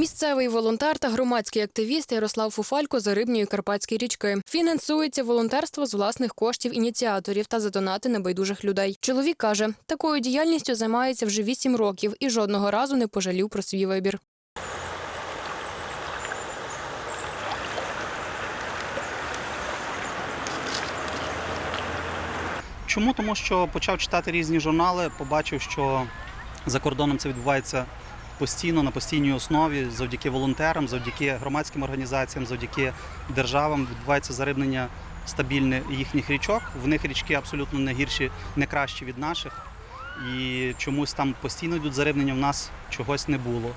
Місцевий волонтер та громадський активіст Ярослав Фуфалько за рибньої карпатські річки. Фінансується волонтерство з власних коштів ініціаторів та за донати небайдужих людей. Чоловік каже, такою діяльністю займається вже вісім років і жодного разу не пожалів про свій вибір. Чому? Тому що почав читати різні журнали, побачив, що за кордоном це відбувається постійно, на постійній основі, завдяки волонтерам, завдяки громадським організаціям, завдяки державам відбувається зарибнення стабільне їхніх річок. В них річки абсолютно не гірші, не кращі від наших. І чомусь там постійно йдуть зарибнення, в нас чогось не було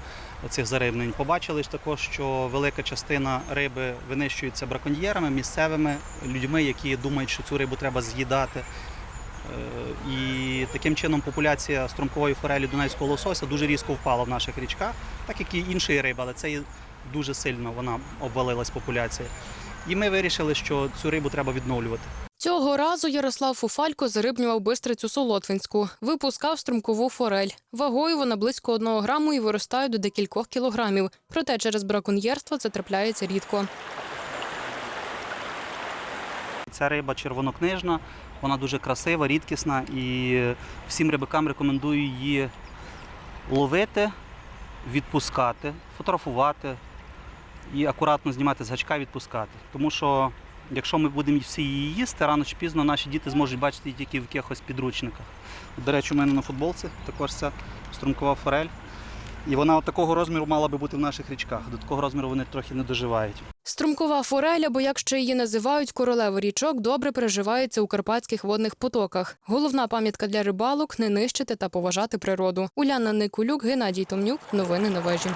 цих зарибнень. Побачили ж також, що велика частина риби винищується браконьєрами, місцевими людьми, які думають, що цю рибу треба з'їдати. Е, І таким чином популяція струмкової форелі дунайського лосося дуже різко впала в наших річках, так як і іншої риби, але це дуже сильно вона обвалилась популяція. І ми вирішили, що цю рибу треба відновлювати. Цього разу Ярослав Фуфалько зарибнював бистрицю солотвинську, випускав струмкову форель. Вагою вона близько одного граму і виростає до декількох кілограмів. Проте через браконьєрство це трапляється рідко. Ця риба червонокнижна, вона дуже красива, рідкісна і всім рибакам рекомендую її ловити, відпускати, фотографувати і акуратно знімати з гачка відпускати. Тому що якщо ми будемо всі її їсти, рано чи пізно наші діти зможуть бачити її тільки в якихось підручниках. До речі, у мене на футболці також ця струмкова форель. І вона от такого розміру мала би бути в наших річках. До такого розміру вони трохи не доживають. Струмкова форель, або як ще її називають, королева річок, добре переживається у карпатських водних потоках. Головна пам'ятка для рибалок не нищити та поважати природу. Уляна Никулюк, Геннадій Томнюк. Новини на вежі.